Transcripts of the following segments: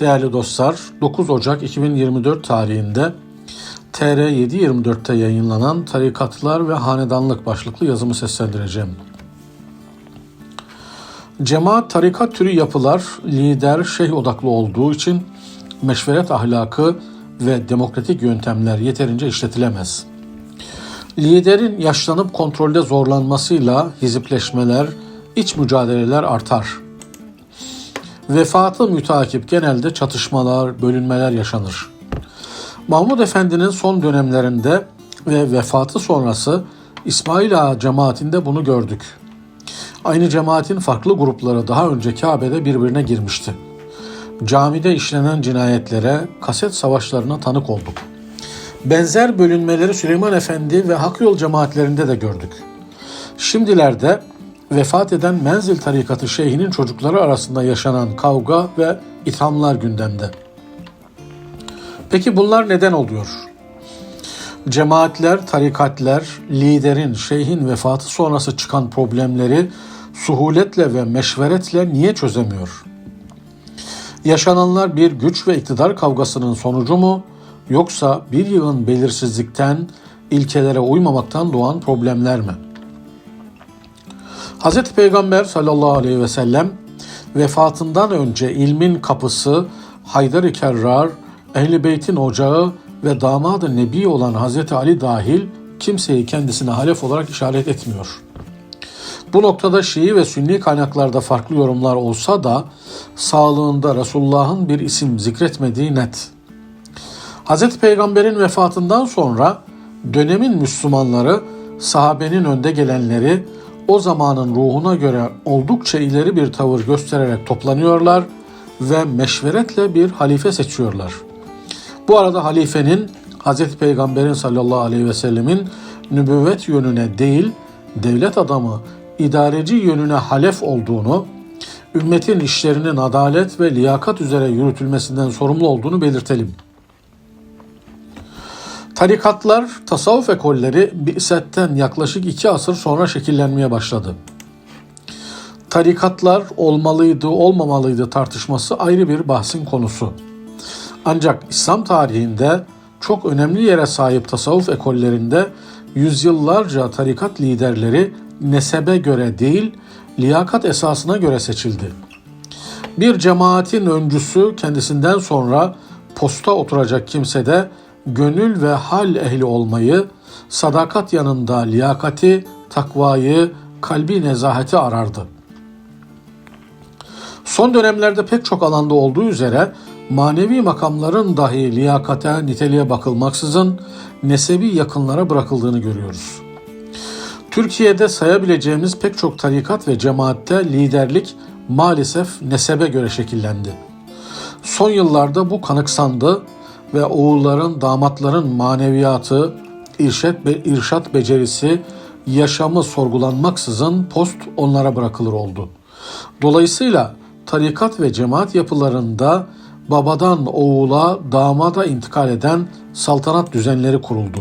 Değerli dostlar, 9 Ocak 2024 tarihinde TR724'te yayınlanan Tarikatlar ve Hanedanlık başlıklı yazımı seslendireceğim. Cemaat tarikat türü yapılar lider şeyh odaklı olduğu için meşveret ahlakı ve demokratik yöntemler yeterince işletilemez. Liderin yaşlanıp kontrolde zorlanmasıyla hizipleşmeler, iç mücadeleler artar. Vefatı mütakip genelde çatışmalar, bölünmeler yaşanır. Mahmud Efendi'nin son dönemlerinde ve vefatı sonrası İsmail Ağa cemaatinde bunu gördük. Aynı cemaatin farklı grupları daha önce Kabe'de birbirine girmişti. Camide işlenen cinayetlere, kaset savaşlarına tanık olduk. Benzer bölünmeleri Süleyman Efendi ve Hak Yol cemaatlerinde de gördük. Şimdilerde vefat eden Menzil tarikatı şeyhinin çocukları arasında yaşanan kavga ve ithamlar gündemde. Peki bunlar neden oluyor? Cemaatler, tarikatler, liderin, şeyhin vefatı sonrası çıkan problemleri suhuletle ve meşveretle niye çözemiyor? Yaşananlar bir güç ve iktidar kavgasının sonucu mu yoksa bir yığın belirsizlikten, ilkelere uymamaktan doğan problemler mi? Hz. Peygamber sallallahu aleyhi ve sellem vefatından önce ilmin kapısı Haydar-ı Kerrar, Ehl-i Beyt'in ocağı ve damadı Nebi olan Hz. Ali dahil kimseyi kendisine halef olarak işaret etmiyor. Bu noktada Şii ve Sünni kaynaklarda farklı yorumlar olsa da sağlığında Resulullah'ın bir isim zikretmediği net. Hz. Peygamber'in vefatından sonra dönemin Müslümanları sahabenin önde gelenleri o zamanın ruhuna göre oldukça ileri bir tavır göstererek toplanıyorlar ve meşveretle bir halife seçiyorlar. Bu arada halifenin Hz. Peygamber'in sallallahu aleyhi ve sellemin nübüvvet yönüne değil, devlet adamı, idareci yönüne halef olduğunu, ümmetin işlerinin adalet ve liyakat üzere yürütülmesinden sorumlu olduğunu belirtelim. Tarikatlar, tasavvuf ekolleri Bi'setten yaklaşık iki asır sonra şekillenmeye başladı. Tarikatlar olmalıydı, olmamalıydı tartışması ayrı bir bahsin konusu. Ancak İslam tarihinde çok önemli yere sahip tasavvuf ekollerinde yüzyıllarca tarikat liderleri nesebe göre değil, liyakat esasına göre seçildi. Bir cemaatin öncüsü kendisinden sonra posta oturacak kimse de gönül ve hal ehli olmayı, sadakat yanında liyakati, takvayı, kalbi nezaheti arardı. Son dönemlerde pek çok alanda olduğu üzere manevi makamların dahi liyakate, niteliğe bakılmaksızın nesebi yakınlara bırakıldığını görüyoruz. Türkiye'de sayabileceğimiz pek çok tarikat ve cemaatte liderlik maalesef nesebe göre şekillendi. Son yıllarda bu kanıksandı ve oğulların, damatların maneviyatı, irşet, be, irşat becerisi, yaşamı sorgulanmaksızın post onlara bırakılır oldu. Dolayısıyla tarikat ve cemaat yapılarında babadan oğula, damada intikal eden saltanat düzenleri kuruldu.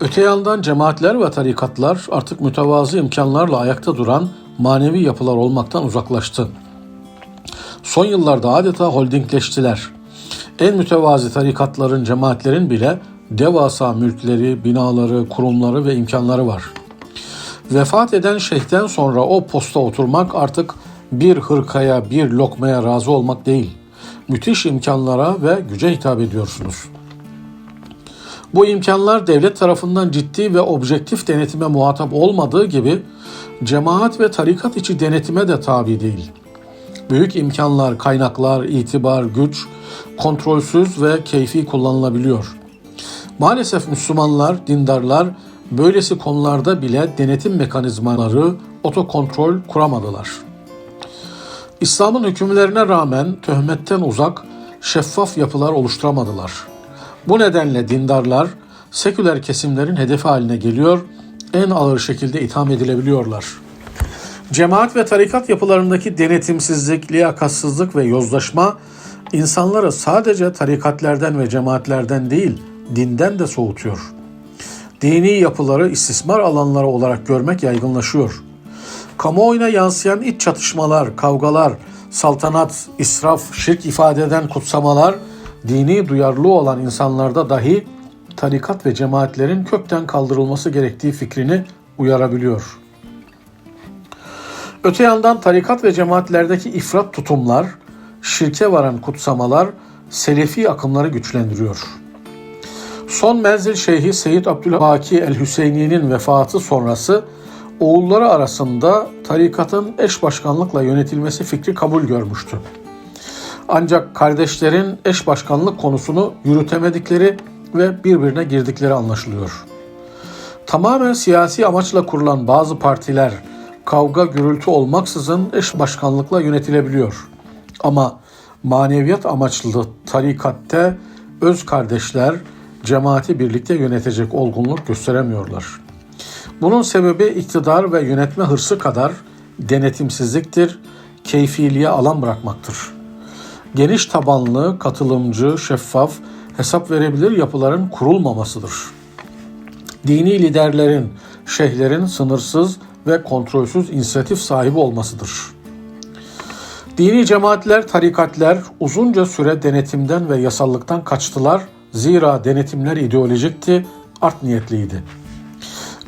Öte yandan cemaatler ve tarikatlar artık mütevazı imkanlarla ayakta duran manevi yapılar olmaktan uzaklaştı. Son yıllarda adeta holdingleştiler. En mütevazi tarikatların, cemaatlerin bile devasa mülkleri, binaları, kurumları ve imkanları var. Vefat eden şeyhten sonra o posta oturmak artık bir hırkaya, bir lokmaya razı olmak değil. Müthiş imkanlara ve güce hitap ediyorsunuz. Bu imkanlar devlet tarafından ciddi ve objektif denetime muhatap olmadığı gibi cemaat ve tarikat içi denetime de tabi değil. Büyük imkanlar, kaynaklar, itibar, güç kontrolsüz ve keyfi kullanılabiliyor. Maalesef Müslümanlar, dindarlar böylesi konularda bile denetim mekanizmaları, otokontrol kuramadılar. İslam'ın hükümlerine rağmen töhmetten uzak, şeffaf yapılar oluşturamadılar. Bu nedenle dindarlar seküler kesimlerin hedefi haline geliyor, en ağır şekilde itham edilebiliyorlar. Cemaat ve tarikat yapılarındaki denetimsizlik, liyakatsızlık ve yozlaşma insanları sadece tarikatlerden ve cemaatlerden değil, dinden de soğutuyor. Dini yapıları istismar alanları olarak görmek yaygınlaşıyor. Kamuoyuna yansıyan iç çatışmalar, kavgalar, saltanat, israf, şirk ifade eden kutsamalar dini duyarlı olan insanlarda dahi tarikat ve cemaatlerin kökten kaldırılması gerektiği fikrini uyarabiliyor. Öte yandan tarikat ve cemaatlerdeki ifrat tutumlar, şirke varan kutsamalar selefi akımları güçlendiriyor. Son menzil şeyhi Seyyid Abdülbaki el-Hüseyni'nin vefatı sonrası oğulları arasında tarikatın eş başkanlıkla yönetilmesi fikri kabul görmüştü. Ancak kardeşlerin eş başkanlık konusunu yürütemedikleri ve birbirine girdikleri anlaşılıyor. Tamamen siyasi amaçla kurulan bazı partiler kavga gürültü olmaksızın eş başkanlıkla yönetilebiliyor. Ama maneviyat amaçlı tarikatte öz kardeşler cemaati birlikte yönetecek olgunluk gösteremiyorlar. Bunun sebebi iktidar ve yönetme hırsı kadar denetimsizliktir, keyfiliğe alan bırakmaktır. Geniş tabanlı, katılımcı, şeffaf, hesap verebilir yapıların kurulmamasıdır. Dini liderlerin, şeyhlerin sınırsız ve kontrolsüz inisiyatif sahibi olmasıdır. Dini cemaatler, tarikatler uzunca süre denetimden ve yasallıktan kaçtılar. Zira denetimler ideolojikti, art niyetliydi.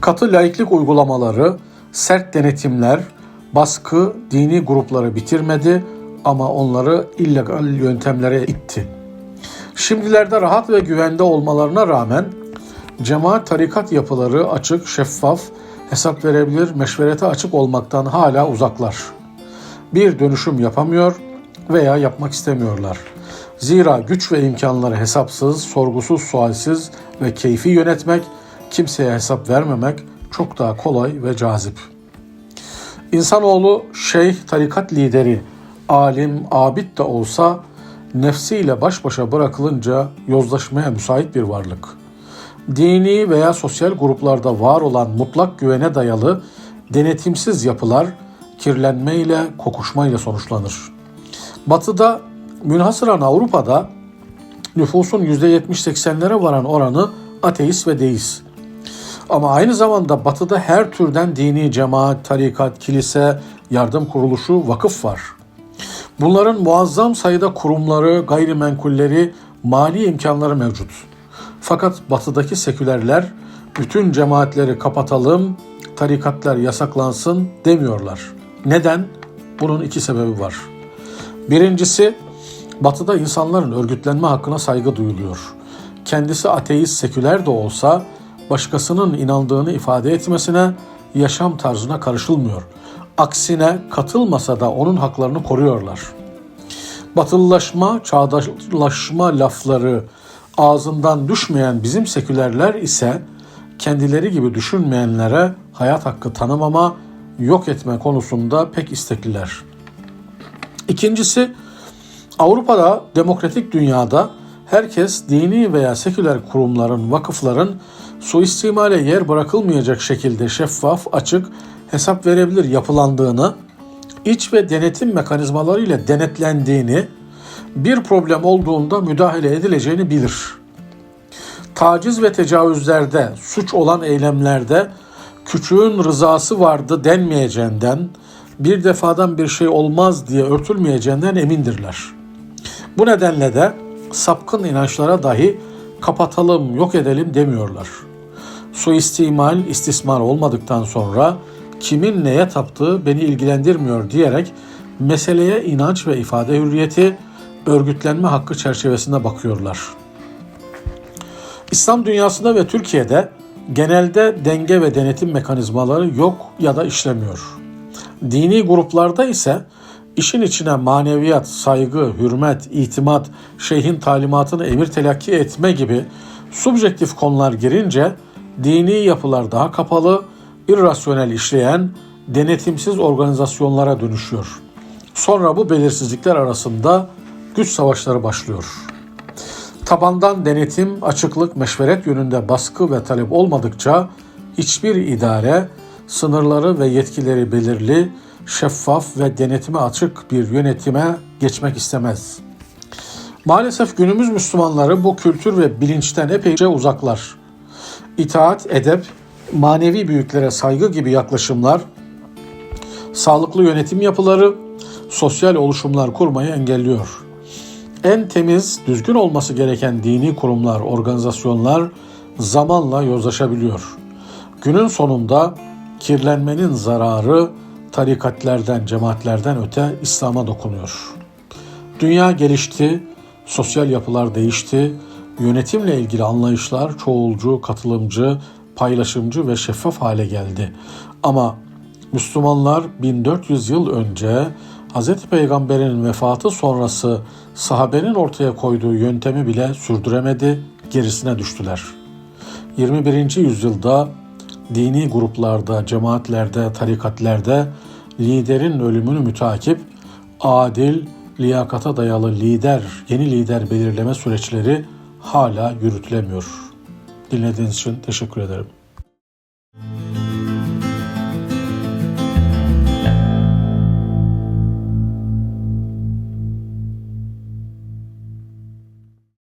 Katı laiklik uygulamaları, sert denetimler, baskı dini grupları bitirmedi ama onları illegal yöntemlere itti. Şimdilerde rahat ve güvende olmalarına rağmen cemaat tarikat yapıları açık, şeffaf, hesap verebilir, meşverete açık olmaktan hala uzaklar. Bir dönüşüm yapamıyor veya yapmak istemiyorlar. Zira güç ve imkanları hesapsız, sorgusuz, sualsiz ve keyfi yönetmek, kimseye hesap vermemek çok daha kolay ve cazip. İnsanoğlu şeyh, tarikat lideri, alim, abid de olsa nefsiyle baş başa bırakılınca yozlaşmaya müsait bir varlık. Dini veya sosyal gruplarda var olan mutlak güvene dayalı denetimsiz yapılar kirlenmeyle, kokuşmayla sonuçlanır. Batı'da, münhasıran Avrupa'da nüfusun %70-80'lere varan oranı ateist ve deist. Ama aynı zamanda batıda her türden dini cemaat, tarikat, kilise, yardım kuruluşu, vakıf var. Bunların muazzam sayıda kurumları, gayrimenkulleri, mali imkanları mevcut. Fakat batıdaki sekülerler bütün cemaatleri kapatalım, tarikatlar yasaklansın demiyorlar. Neden? Bunun iki sebebi var. Birincisi, batıda insanların örgütlenme hakkına saygı duyuluyor. Kendisi ateist, seküler de olsa başkasının inandığını ifade etmesine, yaşam tarzına karışılmıyor. Aksine katılmasa da onun haklarını koruyorlar. Batılılaşma, çağdaşlaşma lafları ağzından düşmeyen bizim sekülerler ise kendileri gibi düşünmeyenlere hayat hakkı tanımama, yok etme konusunda pek istekliler. İkincisi, Avrupa'da, demokratik dünyada herkes dini veya seküler kurumların, vakıfların suistimale yer bırakılmayacak şekilde şeffaf, açık, hesap verebilir yapılandığını, iç ve denetim mekanizmalarıyla denetlendiğini, bir problem olduğunda müdahale edileceğini bilir. Taciz ve tecavüzlerde, suç olan eylemlerde küçüğün rızası vardı denmeyeceğinden, bir defadan bir şey olmaz diye örtülmeyeceğinden emindirler. Bu nedenle de sapkın inançlara dahi kapatalım, yok edelim demiyorlar. Suistimal, istismar olmadıktan sonra kimin neye taptığı beni ilgilendirmiyor diyerek meseleye inanç ve ifade hürriyeti, örgütlenme hakkı çerçevesinde bakıyorlar. İslam dünyasında ve Türkiye'de genelde denge ve denetim mekanizmaları yok ya da işlemiyor. Dini gruplarda ise işin içine maneviyat, saygı, hürmet, itimat, şeyhin talimatını emir telakki etme gibi subjektif konular girince dini yapılar daha kapalı, irrasyonel işleyen, denetimsiz organizasyonlara dönüşüyor. Sonra bu belirsizlikler arasında güç savaşları başlıyor. Tabandan denetim, açıklık, meşveret yönünde baskı ve talep olmadıkça hiçbir idare sınırları ve yetkileri belirli, şeffaf ve denetime açık bir yönetime geçmek istemez. Maalesef günümüz Müslümanları bu kültür ve bilinçten epeyce uzaklar. İtaat, edep, manevi büyüklere saygı gibi yaklaşımlar, sağlıklı yönetim yapıları, sosyal oluşumlar kurmayı engelliyor. En temiz, düzgün olması gereken dini kurumlar, organizasyonlar zamanla yozlaşabiliyor. Günün sonunda kirlenmenin zararı tarikatlerden, cemaatlerden öte İslam'a dokunuyor. Dünya gelişti, sosyal yapılar değişti, yönetimle ilgili anlayışlar çoğulcu, katılımcı, paylaşımcı ve şeffaf hale geldi. Ama Müslümanlar 1400 yıl önce Hz. Peygamber'in vefatı sonrası sahabenin ortaya koyduğu yöntemi bile sürdüremedi, gerisine düştüler. 21. yüzyılda dini gruplarda, cemaatlerde, tarikatlerde liderin ölümünü mütakip adil, liyakata dayalı lider, yeni lider belirleme süreçleri hala yürütülemiyor. Dinlediğiniz için teşekkür ederim.